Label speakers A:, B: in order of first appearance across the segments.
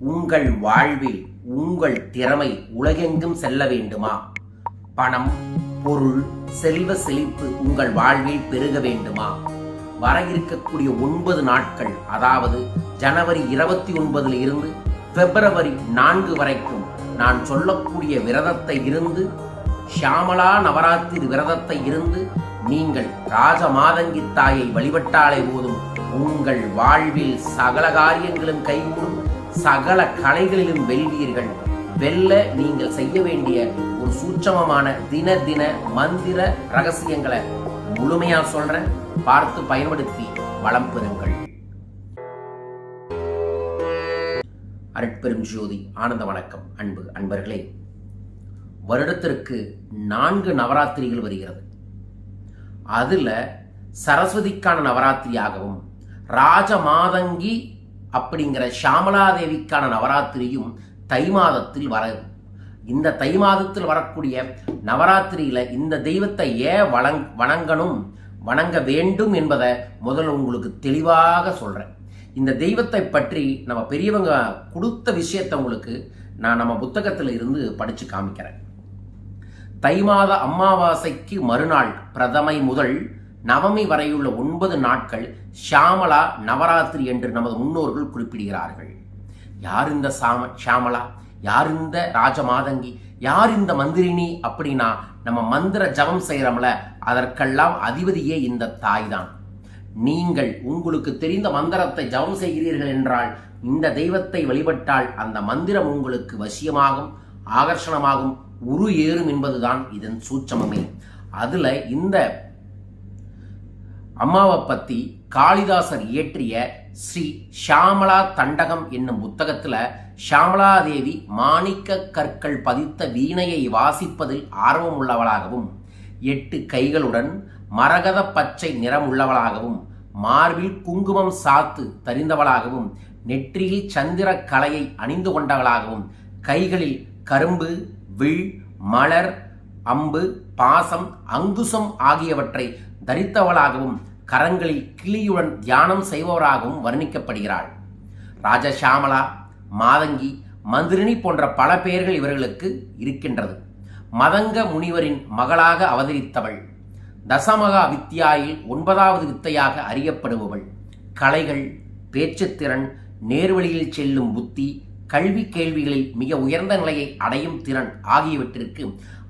A: உங்கள் வாழ்வில் உங்கள் திறமை உலகெங்கும் செல்ல வேண்டுமா? பணம் பொருள் செல்வ செழிப்பு உங்கள் வாழ்வில் பெருக வேண்டுமா? வர இருக்கக்கூடிய ஒன்பது நாட்கள் அதாவது ஜனவரி இருபத்தி ஒன்பதுல இருந்து பிப்ரவரி நான்கு வரைக்கும் நான் சொல்லக்கூடிய விரதத்தை இருந்து ஷியாமலா நவராத்திரி விரதத்தை இருந்து நீங்கள் ராஜ மாதங்கி தாயை வழிபட்டாலே போதும் உங்கள் வாழ்வில் சகல காரியங்களும் கைகூடும். சகல கலைகளிலும் வெல்வீர்கள். வெல்ல நீங்கள் செய்ய வேண்டிய ஒரு சூட்சமமான தின தின மந்திர ரகசியங்களை முழுமையா சொல்றேன். பார்த்து பயன்படுத்தி வளம் பெறுங்கள். அருட்பெரும் ஜோதி ஆனந்த வணக்கம். அன்பு அன்பர்களே வருடத்திற்கு நான்கு நவராத்திரிகள் வருகிறது. அதுல சரஸ்வதிக்கான நவராத்திரியாகவும் ராஜமாதங்கி அப்படிங்கிற ஷாமலாதேவிக்கான நவராத்திரியும் தை மாதத்தில் வரும் இந்த தை மாதத்தில் வரக்கூடிய நவராத்திரியில இந்த தெய்வத்தை ஏன் வணங் வணங்கணும் வணங்க வேண்டும் என்பதை முதல்ல உங்களுக்கு தெளிவாக சொல்றேன். இந்த தெய்வத்தை பற்றி நம்ம பெரியவங்க கொடுத்த விஷயத்தை உங்களுக்கு நான் நம்ம புத்தகத்தில் இருந்து படிச்சு காமிக்கிறேன். தை மாத அமாவாசைக்கு மறுநாள் பிரதமை முதல் நவமி வரையுள்ள ஒன்பது நாட்கள் ஷியாமலா நவராத்திரி என்று நமது முன்னோர்கள் குறிப்பிடுகிறார்கள். யார் இந்த சாம ஷியாமலா? யார் இந்த ராஜமாதங்கி? யார் இந்த மந்திரினி அப்படின்னா நம்ம மந்திர ஜபம் செய்கிறோம்ல அதற்கெல்லாம் அதிபதியே இந்த தாய் தான் நீங்கள் உங்களுக்கு தெரிந்த மந்திரத்தை ஜபம் செய்கிறீர்கள் என்றால் இந்த தெய்வத்தை வழிபட்டால் அந்த மந்திரம் உங்களுக்கு வசியமாகும் ஆகர்ஷணமாகும் உரு ஏறும் என்பதுதான் இதன் சூட்சமமே. அதில் இந்த அம்மாவை பற்றி காளிதாசர் இயற்றிய ஸ்ரீ ஷியாமலா தண்டகம் என்னும் புத்தகத்தில் ஷாமலாதேவி மாணிக்க கற்கள் பதித்த வீணையை வாசிப்பதில் ஆர்வம் உள்ளவளாகவும் எட்டு கைகளுடன் மரகத பச்சை நிறம் உள்ளவளாகவும் மார்பில் குங்குமம் சாத்து தரிந்தவளாகவும் நெற்றியில் சந்திர கலையை அணிந்து கொண்டவளாகவும் கைகளில் கரும்பு வில் மலர் அம்பு பாசம் அங்குசம் ஆகியவற்றை தரித்தவளாகவும் கரங்களில் கிளியுடன் தியானம் செய்பவராகவும் வர்ணிக்கப்படுகிறாள். ராஜஷாமலா மாதங்கி மந்திரினி போன்ற பல பெயர்கள் இவர்களுக்கு இருக்கின்றது. மதங்க முனிவரின் மகளாக அவதரித்தவள். தசமகா வித்தியாயில் ஒன்பதாவது வித்தையாக அறியப்படுபவள். கலைகள் பேச்சுத்திறன் நேர்வழியில் செல்லும் புத்தி கல்வி கேள்விகளில் மிக உயர்ந்த நிலையை அடையும் திறன் ஆகியவற்றிற்கு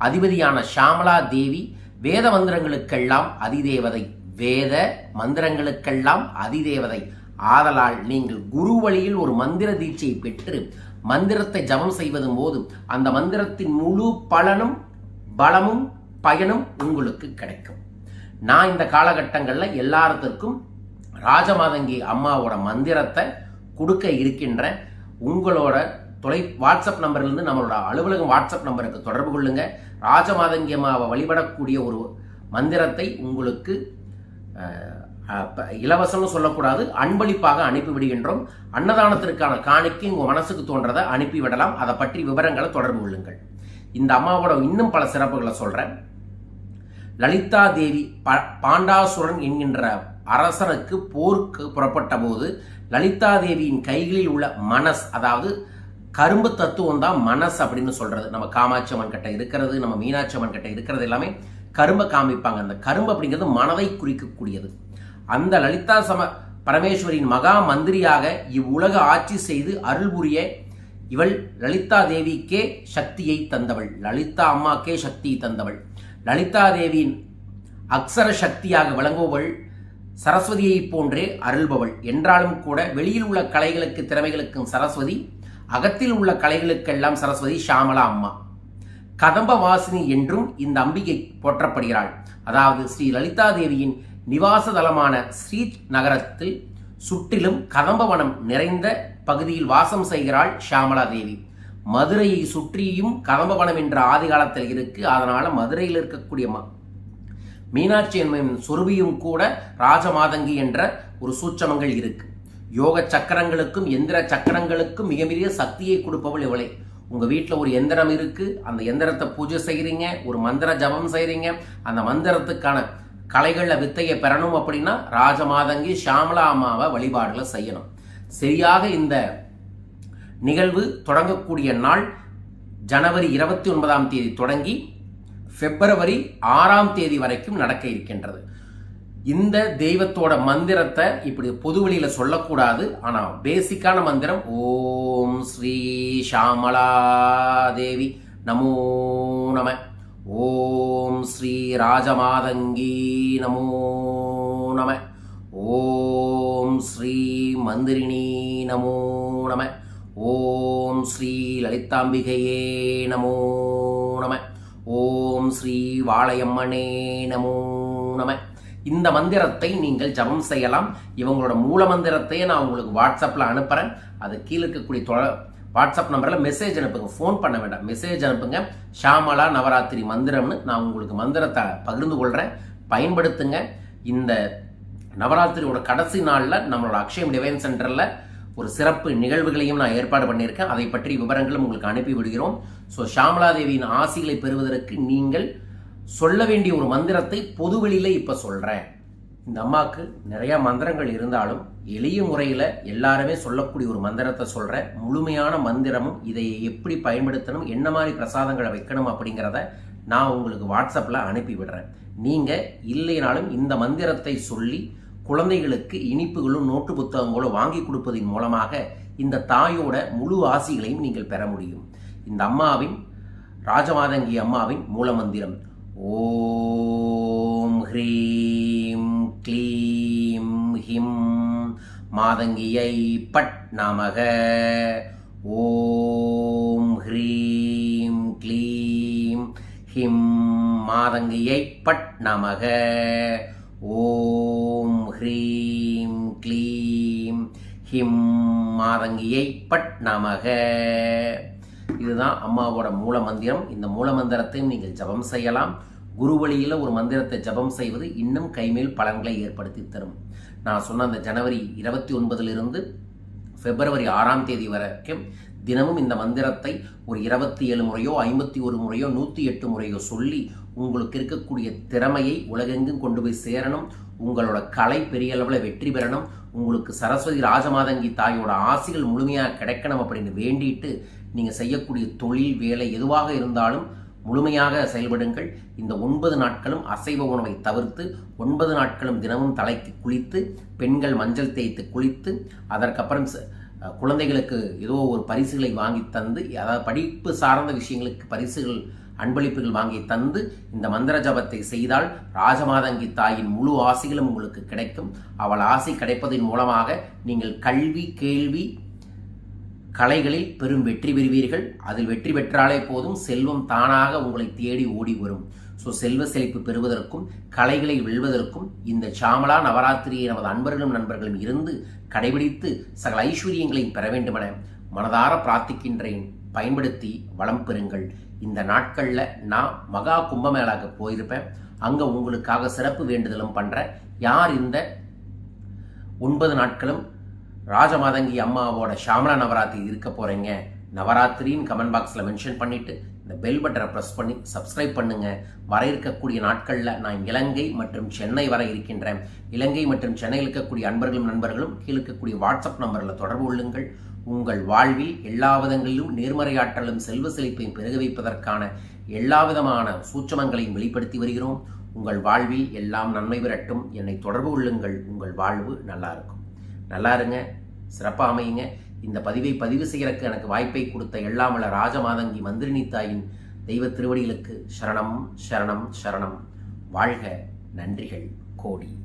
A: அதிபதியான ஷாமலா தேவி வேத மந்திரங்களுக்கெல்லாம் அதிதேவதை வேத மந்திரங்களுக்கெல்லாம் அதிதேவதை. ஆதலால் நீங்கள் குரு வழியில் ஒரு மந்திர தீட்சை பெற்று மந்திரத்தை ஜபம் செய்வதும் போது அந்த மந்திரத்தின் முழு பலனும் பலமும் பயனும் உங்களுக்கு கிடைக்கும். நான் இந்த காலகட்டங்களில் எல்லாத்துக்கும் ராஜமாதங்கி அம்மாவோட மந்திரத்தை கொடுக்க இருக்கின்ற உங்களோட தொலை வாட்ஸ்அப் நம்பர்லேருந்து நம்மளோட அலுவலகம் வாட்ஸ்அப் நம்பருக்கு தொடர்பு கொள்ளுங்க. ராஜமாதங்கி அம்மாவை வழிபடக்கூடிய ஒரு மந்திரத்தை உங்களுக்கு இலவசம்னு சொல்லக்கூடாது அன்பளிப்பாக அனுப்பிவிடுகின்றோம் அன்னதானத்திற்கான காணிக்கு உங்கள் மனசுக்கு தோன்றதை அனுப்பிவிடலாம் அதை பற்றி விவரங்களை தொடர்பு கொள்ளுங்கள். இந்த அம்மாவோட இன்னும் பல சிறப்புகளை சொல்கிறேன் லலிதா தேவி ப பாண்டாசுரன் என்கின்ற அரசனுக்கு போருக்கு புறப்பட்ட போது லலிதா தேவியின் கைகளில் உள்ள மனஸ் அதாவது கரும்பு தத்துவம் தான் மனஸ் அப்படின்னு சொல்றது. நம்ம காமாட்சி அம்மன் கிட்ட இருக்கிறது நம்ம மீனாட்சி அம்மன் கிட்ட இருக்கிறது எல்லாமே கரும்பை காமிப்பாங்க. அந்த கரும்பு அப்படிங்கிறது மனதை குறிக்கக்கூடியது. அந்த லலிதா சம பரமேஸ்வரின் மகா மந்திரியாக இவ்வுலக ஆட்சி செய்து அருள் புரிய இவள் லலிதா தேவிக்கே சக்தியை தந்தவள். லலிதா அம்மாக்கே சக்தியை தந்தவள். லலிதா தேவியின் அக்ஷர சக்தியாக விளங்குபவள் சரஸ்வதியை போன்றே அருள்பவள். என்றாலும் கூட வெளியில் உள்ள கலைகளுக்கு திறமைகளுக்கும் சரஸ்வதி அகத்தில் உள்ள கலைகளுக்கெல்லாம் சரஸ்வதி ஷாமலா அம்மா. கதம்ப வாசினி என்றும் இந்த அம்பிகை போற்றப்படுகிறாள். அதாவது ஸ்ரீ லலிதா தேவியின் நிவாச தலமான ஸ்ரீ நகரத்தில் சுற்றிலும் கதம்பவனம் நிறைந்த பகுதியில் வாசம் செய்கிறாள் ஷாமலா தேவி. மதுரையை சுற்றியும் கதம்பவனம் என்ற ஆதி காலத்தில் இருக்கு. அதனால மதுரையில் இருக்கக்கூடிய மீனாட்சி அம்மன் சொருபியும் கூட ராஜமாதங்கி என்ற ஒரு சூட்சமங்கள் இருக்கு. யோக சக்கரங்களுக்கும் எந்திர சக்கரங்களுக்கும் மிக மிக சக்தியை கொடுப்பவள் இவளே. உங்க வீட்டில் ஒரு எந்திரம் இருக்கு அந்த எந்திரத்தை பூஜை செய்கிறீங்க ஒரு மந்திர ஜபம் செய்கிறீங்க அந்த மந்திரத்துக்கான கலைகளில் வித்தையை பெறணும் அப்படின்னா ராஜமாதங்கி ஷாமலா அம்மாவை வழிபாடுகளை செய்யணும். சரியாக இந்த நிகழ்வு தொடங்கக்கூடிய நாள் ஜனவரி இருபத்தி ஒன்பதாம் தேதி தொடங்கி பிப்ரவரி ஆறாம் தேதி வரைக்கும் நடக்க இருக்கின்றது. இந்த தெய்வத்தோட மந்திரத்தை இப்படி பொதுவெளியில சொல்லக்கூடாது. ஆனால் பேசிக்கான மந்திரம் ஓம் ஸ்ரீ ஷாமலா தேவி நமோ நம. ஓம் ஸ்ரீ ராஜமாதங்கி நமோ நம. ஓம் ஸ்ரீ மந்திரிணி நமோ நம. ஓம் ஸ்ரீ லலிதாம்பிகையே நமோ நம. ஓம் ஸ்ரீ வாழையம்மனே நமோ நம. இந்த மந்திரத்தை நீங்கள் ஜபம் செய்யலாம். இவங்களோட மூல மந்திரத்தையே நான் உங்களுக்கு வாட்ஸ்அப்பில் அனுப்புகிறேன் அது கீழே இருக்கக்கூடிய தொ வாட்ஸ்அப் நம்பரில் மெசேஜ் அனுப்புங்க. ஃபோன் பண்ண வேண்டாம். மெசேஜ் அனுப்புங்க. ஷாமலா நவராத்திரி மந்திரம்னு நான் உங்களுக்கு மந்திரத்தை பகிர்ந்து கொள்கிறேன் பயன்படுத்துங்க. இந்த நவராத்திரியோட கடைசி நாளில் நம்மளோட அக்ஷயம் டிவைன் சென்டரில் ஒரு சிறப்பு நிகழ்வுகளையும் நான் ஏற்பாடு பண்ணியிருக்கேன். அதை பற்றி விவரங்களும் உங்களுக்கு அனுப்பி விடுகிறோம். ஸோ ஷாமலா தேவியின் ஆசிகளை பெறுவதற்கு நீங்கள் சொல்ல வேண்டிய ஒரு மந்திரத்தை பொதுவெளியில் இப்போ சொல்கிறேன் இந்த அம்மாவுக்கு நிறையா மந்திரங்கள் இருந்தாலும் எளிய முறையில் எல்லாருமே சொல்லக்கூடிய ஒரு மந்திரத்தை சொல்கிறேன் முழுமையான மந்திரமும் இதை எப்படி பயன்படுத்தணும் என்ன மாதிரி பிரசாதங்களை வைக்கணும் அப்படிங்கிறத நான் உங்களுக்கு வாட்ஸ்அப்பில் அனுப்பி விடுறேன். நீங்கள் இல்லைனாலும் இந்த மந்திரத்தை சொல்லி குழந்தைகளுக்கு இனிப்புகளும் நோட்டு புத்தகங்களும் வாங்கி கொடுப்பதன் மூலமாக இந்த தாயோட முழு ஆசிகளையும் நீங்கள் பெற முடியும். இந்த அம்மாவின் ராஜமாதங்கி அம்மாவின் மூலமந்திரம். ஓம் ஹ்ரீம் க்ளீம் ஹிம் மாதங்கியை பட் நமக ஓம் ஹ்ரீம் க்ளீம் ஹிம் மாதங்கியை பட் நமக ஓம் ஹ்ரீம் க்ளீம் ஹிம் மாதங்கியை பட் நமக இதுதான் அம்மாவோட மூல மந்திரம் இந்த மூல மந்திரத்தையும் நீங்கள் ஜபம் செய்யலாம். குரு வழியில் ஒரு மந்திரத்தை ஜபம் செய்வது இன்னும் கைமேல் பலன்களை ஏற்படுத்தி தரும். நான் சொன்ன அந்த ஜனவரி இருபத்தி ஒன்பதிலிருந்து பிப்ரவரி ஆறாம் தேதி வரைக்கும் தினமும் இந்த மந்திரத்தை ஒரு இருபத்தி ஏழு முறையோ ஐம்பத்தி ஒரு முறையோ நூற்றி எட்டு முறையோ சொல்லி உங்களுக்கு இருக்கக்கூடிய திறமையை உலகெங்கும் கொண்டு போய் சேரணும். உங்களோட கலை பெரிய அளவில் வெற்றி பெறணும். உங்களுக்கு சரஸ்வதி ராஜமாதங்கி தாயோட ஆசைகள் முழுமையாக கிடைக்கணும் அப்படின்னு வேண்டிட்டு நீங்கள் செய்யக்கூடிய தொழில் வேலை எதுவாக இருந்தாலும் முழுமையாக செயல்படுங்கள். இந்த ஒன்பது நாட்களும் அசைவ உணவை தவிர்த்து ஒன்பது நாட்களும் தினமும் தலைக்கு குளித்து பெண்கள் மஞ்சள் தேய்த்து குளித்து அதற்கப்புறம் குழந்தைகளுக்கு ஏதோ ஒரு பரிசுகளை வாங்கி தந்து அதாவது படிப்பு சார்ந்த விஷயங்களுக்கு பரிசுகள் அன்பளிப்புகள் வாங்கி தந்து இந்த மந்திர ஜபத்தை செய்தால் ராஜமாதங்கி தாயின் முழு ஆசைகளும் உங்களுக்கு கிடைக்கும். அவள் ஆசை கிடைப்பதன் மூலமாக நீங்கள் கல்வி கேள்வி கலைகளில் பெரும் வெற்றி பெறுவீர்கள். அதில் வெற்றி பெற்றாலே போதும் செல்வம் தானாக உங்களை தேடி ஓடி வரும். ஸோ செல்வ செழிப்பு பெறுவதற்கும் கலைகளை வெல்வதற்கும் இந்த சாமலா நவராத்திரியை நமது அன்பர்களும் நண்பர்களும் இருந்து கடைபிடித்து சகல ஐஸ்வர்யங்களையும் பெற வேண்டுமென மனதார பிரார்த்திக்கின்றேன். பயன்படுத்தி வளம் பெறுங்கள். இந்த நாட்களில் நான் மகா கும்பமேளாக்கு போயிருப்பேன். அங்கே உங்களுக்காக சிறப்பு வேண்டுதலும் பண்ணுறேன் யார் இந்த ஒன்பது நாட்களும் ராஜமாதங்கி அம்மாவோட ஷாமலா நவராத்திரி இருக்க போகிறீங்க நவராத்திரின்னு கமெண்ட் பாக்ஸில் மென்ஷன் பண்ணிவிட்டு இந்த பெல் பட்டனை ப்ரெஸ் பண்ணி சப்ஸ்கிரைப் பண்ணுங்கள் வர இருக்கக்கூடிய நாட்களில் நான் இலங்கை மற்றும் சென்னை வர இருக்கின்றேன். இலங்கை மற்றும் சென்னையில் இருக்கக்கூடிய அன்பர்களும் நண்பர்களும் கீழே இருக்கக்கூடிய வாட்ஸ்அப் நம்பரில் தொடர்பு கொள்ளுங்கள். உங்கள் வாழ்வில் எல்லா விதங்களிலும் நேர்மறையாற்றலும் செல்வ செழிப்பையும் பெருக வைப்பதற்கான எல்லா விதமான சூட்சமங்களையும் வெளிப்படுத்தி வருகிறோம். உங்கள் வாழ்வில் எல்லாம் நன்மை பெறட்டும். என்னை தொடர்பு கொள்ளுங்கள். உங்கள் வாழ்வு நல்லா இருக்கும். நல்லா இருங்க. சிறப்பாக அமையுங்க. இந்த பதிவை பதிவு செய்கிறக்கு எனக்கு வாய்ப்பை கொடுத்த எல்லாமல ராஜமாதங்கி மந்திரினி தாயின் தெய்வ திருவடிகளுக்கு சரணம் சரணம் சரணம். வாழ்க நன்றிகள் கோடி.